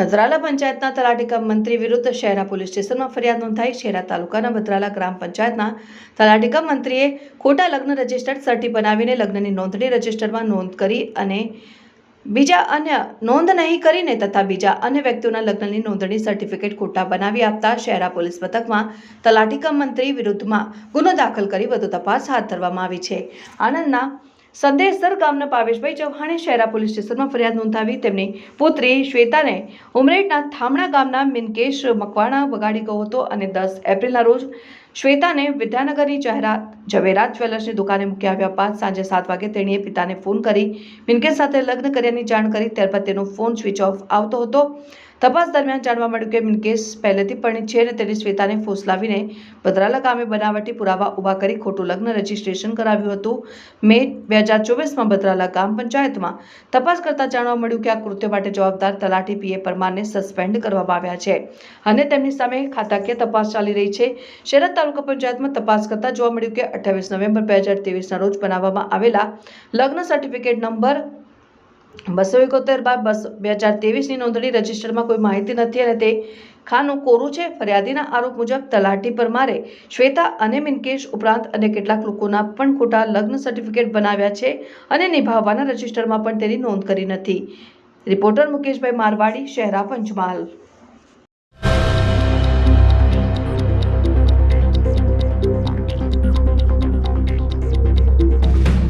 ભદ્રાલા પંચાયતના તલાટી કમ મંત્રી વિરુદ્ધ શહેરા પોલીસ સ્ટેશનમાં ફરિયાદ નોંધાઈ. શહેરા તાલુકાના ભદ્રાલા ગ્રામ પંચાયતના તલાટી કમ મંત્રીએ ખોટા લગ્ન રજિસ્ટર્ડ સર્ટી બનાવીને લગ્નની નોંધણી રજિસ્ટરમાં નોંધ કરી અને બીજા અન્ય નોંધ નહીં કરીને તથા બીજા અન્ય વ્યક્તિઓના લગ્નની નોંધણી સર્ટિફિકેટ ખોટા બનાવી આપતા શહેરા પોલીસ મથકમાં તલાટી કમ મંત્રી વિરુદ્ધમાં ગુનો દાખલ કરી વધુ તપાસ હાથ ધરવામાં આવી છે. આણંદના સંદેશદર ગામના પાવેશભાઈ ચૌહાણે શહેરા પોલીસ સ્ટેશનમાં ફરિયાદ નોંધાવી તેમની પુત્રી શ્વેતાને ઉમરેઠના થામણા ગામના મિનકેશ મકવાણા વગાડી ગયો હતો અને દસ એપ્રિલના રોજ શ્વેતાને વિદ્યાનગરની જાહેરાત. ઝવેરાત જ્વેલર્સની દુકાને મૂકી આવ્યા બાદ સાંજે સાત વાગે તેણીએ પિતાને ફોન કરી મિનકેશ સાથે લગ્ન કર્યાની જાણ કરી, ત્યારબાદ તેનો ફોન સ્વિચ ઓફ આવતો હતો. તપાસ દરમિયાન જાણવા મળ્યું કે મિનકેશ પહેલેથી પરણિત છે અને તેની શ્વેતાને ફોસલાવીને ભદ્રાલા ગામે બનાવટી પુરાવા ઊભા કરી ખોટું લગ્ન રજીસ્ટ્રેશન કરાવ્યું હતું. મે બે હજાર ચોવીસમાં ભદ્રાલા ગામ પંચાયતમાં તપાસ કરતા જાણવા મળ્યું કે આ કૃત્ય માટે જવાબદાર તલાટી પીએ પરમારને સસ્પેન્ડ કરવામાં આવ્યા છે અને તેમની સામે ખાતાકીય તપાસ ચાલી રહી છે. શહેરા તાલુકા પંચાયતમાં તપાસ કરતા જોવા મળ્યું કે અઠ્યાવીસ નવેમ્બર બે હજાર ત્રેવીસના રોજ બનાવવામાં આવેલા લગ્ન સર્ટિફિકેટ નંબર બસો એકોતેર બાર બસો બે હજાર ત્રેવીસની નોંધણી રજિસ્ટરમાં કોઈ માહિતી નથી અને તે ખાનું કોરું છે. ફરિયાદીના આરોપ મુજબ તલાટી પર મારે શ્વેતા અને મિનકેશ ઉપરાંત અને કેટલાક લોકોના પણ ખોટા લગ્ન સર્ટિફિકેટ બનાવ્યા છે અને નિભાવવાના રજિસ્ટરમાં પણ તેની નોંધ કરી નથી. રિપોર્ટર મુકેશભાઈ મારવાડી, શહેરા પંચમહાલ.